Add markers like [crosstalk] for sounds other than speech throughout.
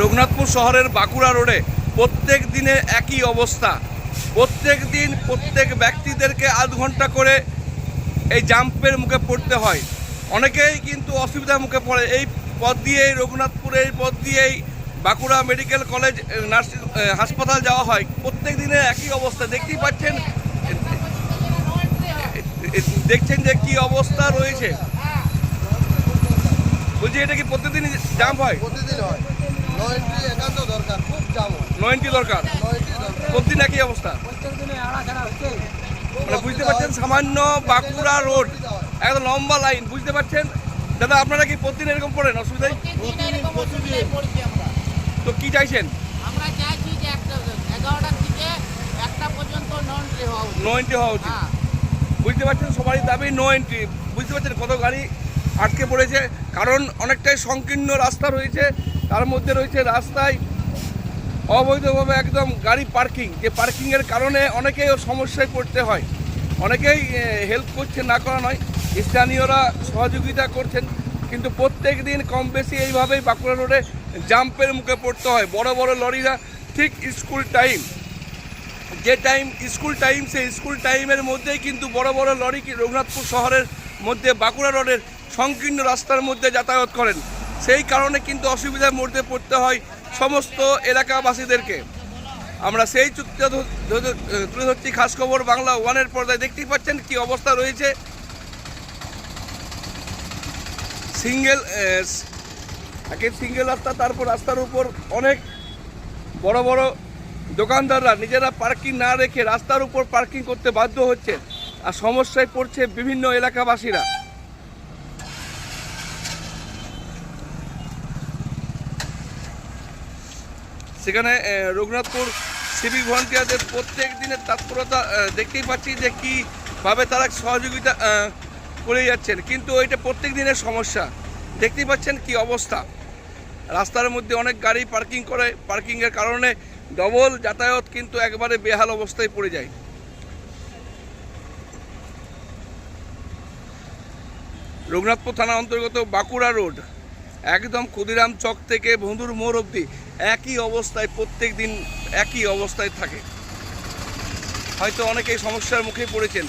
রঘুনাথপুর শহরের বাঁকুড়া রোডে প্রত্যেক দিনে একই অবস্থা। প্রত্যেক দিন প্রত্যেক ব্যক্তিদেরকে আধ ঘণ্টা করে এই জাম্পের মুখে পড়তে হয়। অনেকেই কিন্তু অসুবিধার মুখে পড়ে। এই পথ দিয়েই রঘুনাথপুরে, এই পথ দিয়েই বাঁকুড়া মেডিকেল কলেজ নার্সিং হাসপাতাল যাওয়া হয়। প্রত্যেক দিনে একই অবস্থা। দেখতেই পাচ্ছেন দেখছেন যে কি অবস্থা রয়েছে। বলছি, এটা কি প্রত্যেকদিন জাম্প হয়? প্রতিদিন হয়। নো এন্ট্রি একান্ত দরকার খুব জাম নো এন্ট্রি দরকার? নো এন্ট্রি দরকার। প্রতিদিন একই অবস্থা? মানে বুঝতে পারছেন সামান্য বাঁকুড়া রোড একদম লম্বা লাইন বুঝতে পারছেন? দাদা আপনারা কি প্রতিদিন এরকম পড়েন অসুবিধায় তো কি চাইছেন? আমরা চাইছি যে এগারোটার থেকে একটা পর্যন্ত নন ট্রে হওয়া উচিত। নো এন্ট্রি হওয়া উচিত। হ্যাঁ। বুঝতে পারছেন সবারই দাবি নো এন্ট্রি বুঝতে পারছেন কত গাড়ি আটকে পড়েছে? কারণ অনেকটাই সংকীর্ণ রাস্তা রয়েছে। তার মধ্যে রয়েছে রাস্তায় অবৈধভাবে একদম গাড়ি পার্কিং, যে পার্কিংয়ের কারণে অনেকেই সমস্যায় পড়তে হয়। অনেকেই হেল্প করছে, না করা নয়, স্থানীয়রা সহযোগিতা করছেন, কিন্তু প্রত্যেক দিন কম বেশি এইভাবেই বাঁকুড়া রোডে জাম্পের মুখে পড়তে হয়। বড় বড় লরিরা ঠিক স্কুল টাইম, যে টাইম, স্কুল টাইম, সেই স্কুল টাইমের মধ্যেই কিন্তু বড় বড় লরি রঘুনাথপুর শহরের মধ্যে বাঁকুড়া রোডের সংকীর্ণ রাস্তার মধ্যে যাতায়াত করেন। সেই কারণে কিন্তু অসুবিধার মধ্যে পড়তে হয় সমস্ত এলাকাবাসীদেরকে। আমরা সেই চুক্তি তুলে ধরছি খাস খবর বাংলা ওয়ানের পর্দায়। দেখতেই পাচ্ছেন কি অবস্থা রয়েছে। সিঙ্গেল একে সিঙ্গেল রাস্তা, তারপর রাস্তার উপর অনেক বড় বড় দোকানদাররা নিজেরা পার্কিং না রেখে রাস্তার উপর পার্কিং করতে বাধ্য হচ্ছে আর সমস্যায় পড়ছে বিভিন্ন এলাকাবাসীরা। সেখানে রঘুনাথপুর সিভিক ভলান্টিয়ারদের প্রত্যেক দিনের তৎপরতা দেখতেই পাচ্ছি যে কীভাবে তারা সহযোগিতা করে যাচ্ছেন। কিন্তু ওইটা প্রত্যেক দিনের সমস্যা। দেখতেই পাচ্ছেন কি অবস্থা। রাস্তার মধ্যে অনেক গাড়ি পার্কিং করে, পার্কিংয়ের কারণে ডবল যাতায়াত কিন্তু একবারে বেহাল অবস্থায় পড়ে যায়। রঘুনাথপুর থানা অন্তর্গত বাঁকুড়া রোড। একদম ক্ষুদিরাম চক থেকে বন্ধুর মোড় অবধি একই অবস্থায় প্রত্যেক দিন একই অবস্থায় থাকে। হয়তো অনেকেই সমস্যার মুখে পড়েছেন।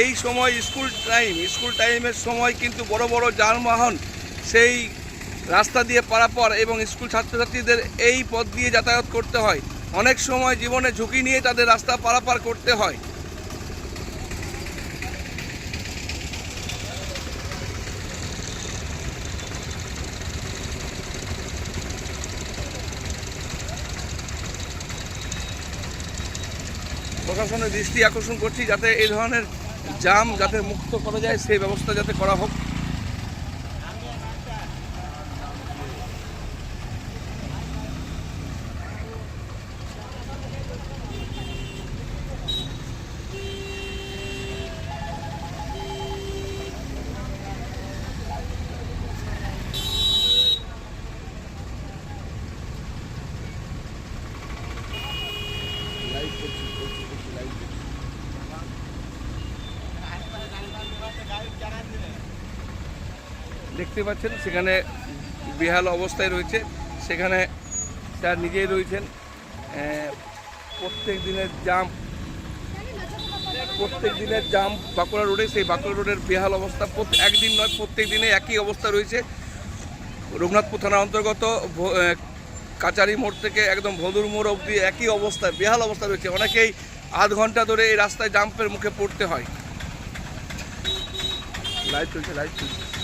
এই সময় স্কুল টাইম, স্কুল টাইমের সময় কিন্তু বড় বড় যানবাহন সেই রাস্তা দিয়ে পারাপার এবং স্কুল ছাত্রছাত্রীদের এই পথ দিয়ে যাতায়াত করতে হয়। অনেক সময় জীবনে ঝুঁকি নিয়ে তাদের রাস্তা পারাপার করতে হয়। প্রশাসনের দৃষ্টি আকর্ষণ করছি যাতে এই ধরনের জাম যাতে মুক্ত করা যায়, সেই ব্যবস্থা যাতে করা হোক। দেখতে পাচ্ছেন, সেখানে বেহাল অবস্থায় রয়েছে। সেখানে স্যার নিজেই রয়েছেন প্রত্যেক দিনের জাম, প্রত্যেক দিনের জাম বাঁকুড়া রোডে, সেই বাঁকুড়া রোডের বেহাল অবস্থা একদিন নয়, প্রত্যেক দিনে একই অবস্থা রয়েছে। রঘুনাথপুর থানার অন্তর্গত কাচারি মোড় থেকে একদম ভদুর মোড় অবধি একই অবস্থা, বেহাল অবস্থা রয়েছে। অনেকেই আধ ঘণ্টা ধরে এই রাস্তায় জাম্পের মুখে পড়তে হয়। লাইট চলছে লাইট চলছে।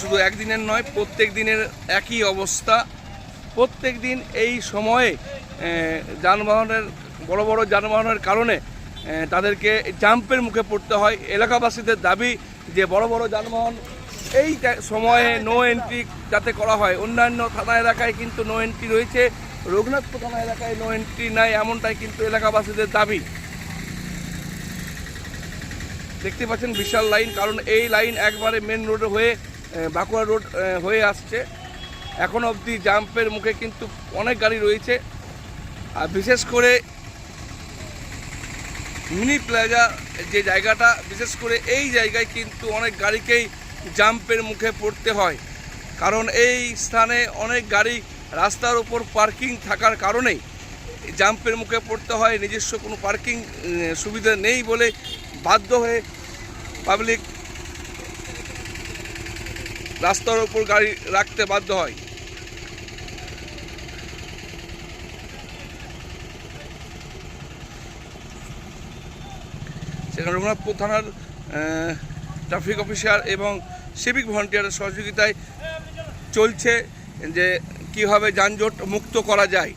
শুধু একদিনের নয়, প্রত্যেক দিনের একই অবস্থা। প্রত্যেক দিন এই সময়ে যানবাহনের, বড় বড় যানবাহনের কারণে তাদেরকে জাম্পের মুখে পড়তে হয়। এলাকাবাসীদের দাবি যে বড় বড় যানবাহন এই সময়ে নো এন্ট্রি যাতে করা হয়। অন্যান্য থানা এলাকায় কিন্তু নো এন্ট্রি রয়েছে। রঘুনাথপুর থানা এলাকায় নো এন্ট্রি নাই, এমনটাই কিন্তু এলাকাবাসীদের দাবি। দেখতে পাচ্ছেন বিশাল লাইন, কারণ এই লাইন একবারে মেন রোড হয়ে বাঁকুড়া রোড হয়ে আসছে। এখন অবধি জাম্পের মুখে কিন্তু অনেক গাড়ি রয়েছে। আর বিশেষ করে মিনি প্লাজা যে জায়গাটা, বিশেষ করে এই জায়গায় কিন্তু অনেক গাড়িকেই জাম্পের মুখে পড়তে হয়। কারণ এই স্থানে অনেক গাড়ি রাস্তার উপর পার্কিং থাকার কারণেই জাম্পের মুখে পড়তে হয়, নিজস্ব কোনো পার্কিং সুবিধা নেই বলে বাধ্য হয়ে পাবলিক রাস্তার উপর গাড়ি রাখতে বাধ্য হয়। সেখানে রঘুনাথপুর থানার ট্রাফিক অফিসার এবং সিভিক ভলান্টিয়ারের সহযোগিতায় চলছে যে কীভাবে যানজট মুক্ত করা যায়?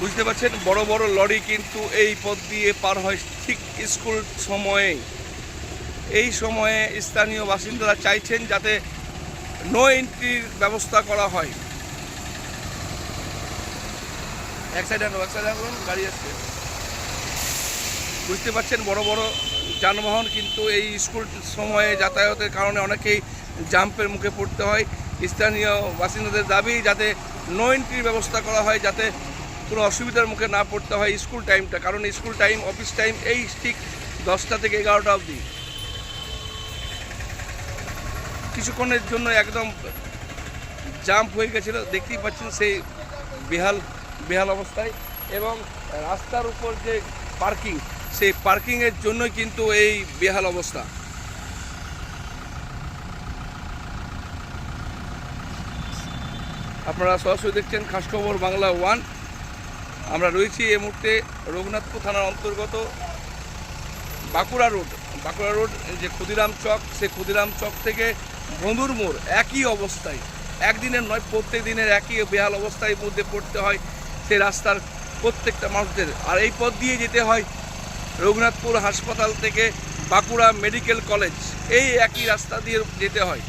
বুঝতে পারছেন? বড় বড় লরি কিন্তু এই পথ দিয়ে পার হয় ঠিক স্কুল সময়ে এই সময়ে স্থানীয় বাসিন্দারা চাইছেন যাতে নো এন্ট্রির ব্যবস্থা করা হয়। এক সাইড আনো এক সাইড আনুন, গাড়ি আসছে। বুঝতে পারছেন, বড় বড় যানবাহন কিন্তু এই স্কুল সময়ে যাতায়াতের কারণে অনেকেই জাম্পের মুখে পড়তে হয়। স্থানীয় বাসিন্দাদের দাবি, যাতে নো এন্ট্রির ব্যবস্থা করা হয়, যাতে কোনো অসুবিধার মুখে না পড়তে হয় স্কুল টাইমটা কারণ স্কুল টাইম অফিস টাইম এই ঠিক দশটা থেকে এগারোটা অবধি। কিছুক্ষণের জন্য একদম জাম্প হয়ে গেছিল। দেখতেই পাচ্ছেন সেই বেহাল বেহাল অবস্থায় এবং রাস্তার উপর যে পার্কিং, সেই পার্কিংয়ের জন্যই কিন্তু এই বেহাল অবস্থা। আপনারা সরাসরি দেখছেন খাসখবর বাংলা ওয়ান। আমরা রয়েছি এই মুহূর্তে রঘুনাথপুর থানার অন্তর্গত বাঁকুড়া রোড। বাঁকুড়া রোড যে ক্ষুদিরাম চক সে ক্ষুদিরাম চক থেকে বন্ধুর মোড় একই অবস্থায়। একদিনের নয় প্রত্যেক দিনের একই বেহাল অবস্থায় মধ্যে পড়তে হয় সেই রাস্তার প্রত্যেকটা মানুষদের। আর এই পথ দিয়ে যেতে হয় রঘুনাথপুর হাসপাতাল থেকে বাঁকুড়া মেডিকেল কলেজ। এই একই রাস্তা দিয়ে যেতে হয়।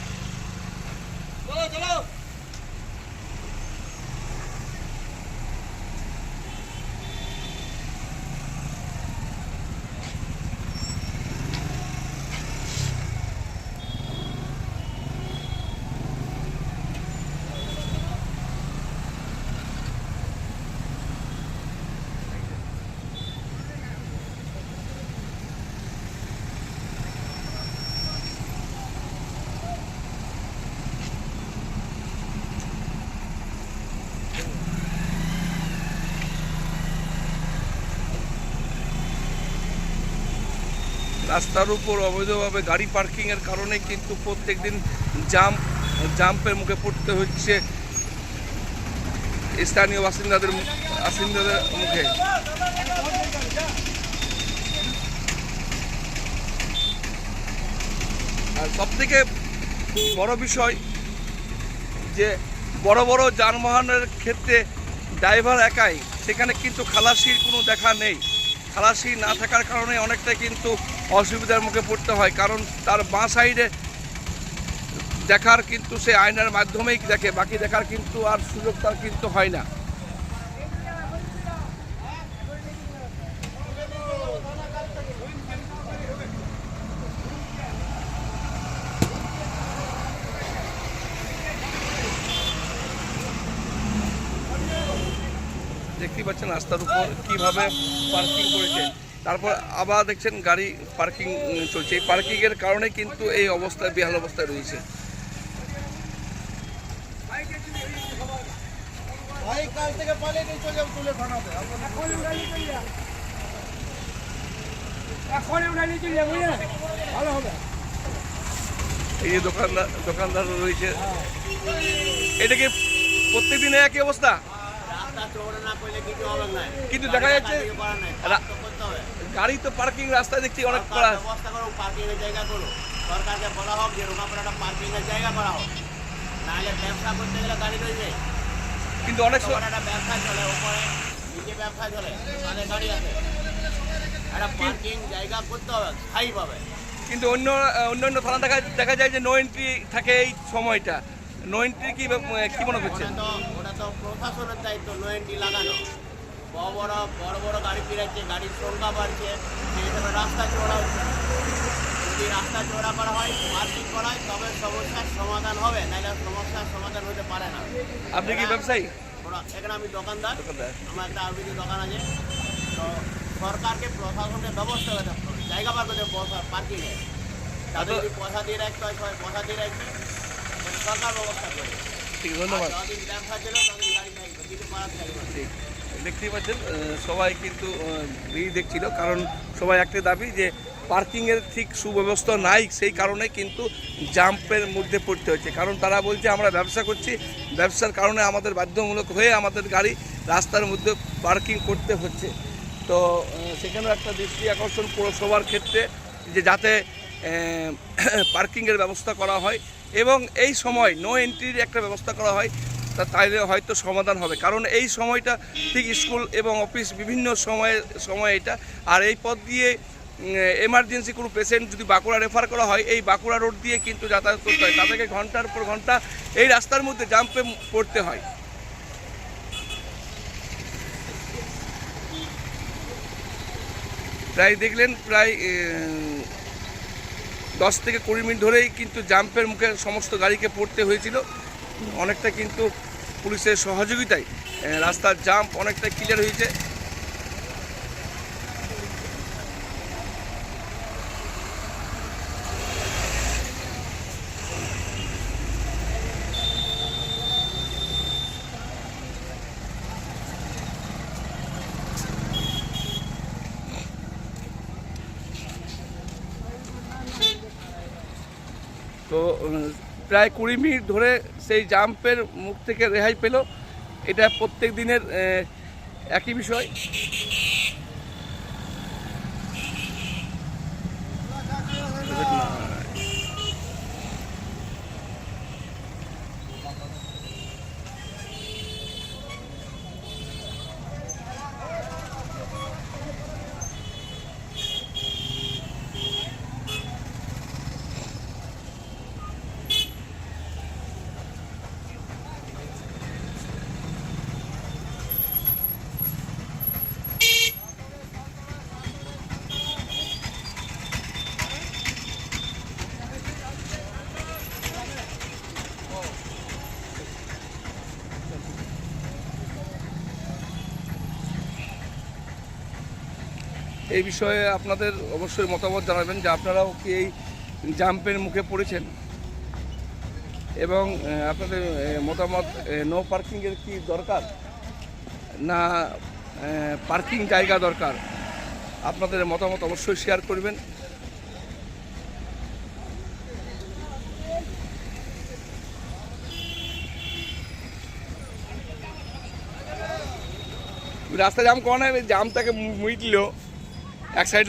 রাস্তার উপর অবৈধভাবে গাড়ি পার্কিংয়ের কারণে কিন্তু প্রত্যেক দিন জাম, জাম্পের মুখে পড়তে হচ্ছে স্থানীয় বাসিন্দাদের বাসিন্দাদের মুখে। আর সব থেকে বড় বিষয় যে বড় বড় যানবাহনের ক্ষেত্রে ড্রাইভার একাই, সেখানে কিন্তু খালাসির কোনো দেখা নেই। খালাসি না থাকার কারণে অনেকটাই কিন্তু অসুবিধার মুখে পড়তে হয়, কারণ তার বাঁ সাইডে দেখার কিন্তু সে আয়নার মাধ্যমেই দেখে, বাকি দেখার কিন্তু আর সুযোগ তার কিন্তু হয় না। দেখতেই পাচ্ছেন রাস্তার উপর কীভাবে পার্কিং করেছে। তারপর আবার দেখছেন গাড়ি পার্কিং চলছে। এই পার্কিংয়ের কারণে কিন্তু এই অবস্থায় বেহাল অবস্থায় রয়েছে। এই যে দোকানদার দোকানদার রয়েছে। এটা কি প্রত্যেক দিনে একই অবস্থা? কিন্তু দেখা যাচ্ছে গাড়ি তো পার্কিং রাস্তায় দেখছি অনেক করা ব্যবস্থা করো পার্কিং এর জায়গা করো। সরকারকে বলা হোক যে রোকাপুরাটা পার্কিং এর জায়গা করা হোক। নাহলে ব্যবসা করতে গেলে গাড়ি রয়েছে কিন্তু অনেক সময় একটা ব্যবসা চলে ব্যবসা চলে মানে গাড়ি আছে। একটা পার্কিং জায়গা করতে হবে স্থায়ীভাবে কিন্তু অন্য অন্য অন্য থানা দেখা দেখা যায় যে নো এন্ট্রি থাকে এই সময়টা। নো এন্ট্রি কি কি মনে করছেন? ওটা ওটা তো প্রশাসনের দায়িত্ব নো এন্ট্রি লাগানো। বড় বড় বড় গাড়ি ফিরাচ্ছে গাড়ির সংখ্যা বাড়ছে। সেই হিসেবে রাস্তা চড়া হচ্ছে। যদি রাস্তা চওড়া করা হয় পার্কিং করা হয় তবে সমস্যার সমাধান হবে নাহলে সমস্যার সমাধান হতে পারে না। আপনি কি ব্যবসায়ী? এখানে আমি দোকানদার। আমার একটা আরবিজি দোকান আছে। তো সরকারকে প্রশাসনকে ব্যবস্থা করতে হবে। জায়গা বার করতে পার্কিংয়ে তাদের। যদি পয়সা দিয়ে রাখতে হয় সবাই পয়সা দিয়ে রাখবে সরকার ব্যবস্থা করবে। ঠিক ধন্যবাদ। আর ব্যবসা ছিল ততদিন গাড়ি থাকবে কিছু করার থাকবে ঠিক। দেখতেই পাচ্ছেন সবাই কিন্তু ভিড় দেখছিল। কারণ সবাই একটা দাবি যে পার্কিংয়ের ঠিক সুব্যবস্থা নাই, সেই কারণে কিন্তু জাম্পের মধ্যে পড়তে হচ্ছে। কারণ তারা বলছে, আমরা ব্যবসা করছি। ব্যবসার কারণে আমাদের বাধ্যমূলক হয়ে আমাদের গাড়ি রাস্তার মধ্যে পার্কিং করতে হচ্ছে। তো সেখানেও একটা দৃষ্টি আকর্ষণ পৌরসভার ক্ষেত্রে যে যাতে [coughs] পার্কিংয়ের ব্যবস্থা করা হয়। এবং এই সময় নো এন্ট্রির একটা ব্যবস্থা করা হয়। তা তাইলে হয়তো সমাধান হবে। কারণ এই সময়টা ঠিক স্কুল এবং অফিস বিভিন্ন সময়ে, সময় এটা। আর এই পথ দিয়ে এমার্জেন্সি কোনো পেশেন্ট যদি বাঁকুড়া রেফার করা হয়, এই বাঁকুড়া রোড দিয়ে কিন্তু যাতায়াত করতে হয়। তাদেরকে ঘণ্টার পর ঘণ্টা এই রাস্তার মধ্যে জাম্পে পড়তে হয়। প্রায় দেখলেন, প্রায় দশ থেকে কুড়ি মিনিট ধরেই কিন্তু জাম্পের মুখে সমস্ত গাড়িকে পড়তে হয়েছিল। অনেকটা কিন্তু পুলিশের সহযোগিতায় রাস্তার জাম্প অনেকটা ক্লিয়ার হয়েছে। তো প্রায় কুড়ি মিনিট ধরে সেই জাম্পের মুখ থেকে রেহাই পেল। এটা প্রত্যেক দিনের একই বিষয়। এই বিষয়ে আপনাদের অবশ্যই মতামত জানাবেন যে আপনারাও কি এই জাম্পের মুখে পড়েছেন? এবং আপনাদের মতামত নো পার্কিংয়ের কি দরকার? না পার্কিং জায়গা দরকার? আপনাদের মতামত অবশ্যই শেয়ার করবেন। রাস্তা জাম কখন জামটাকে মিটলো এক সাইড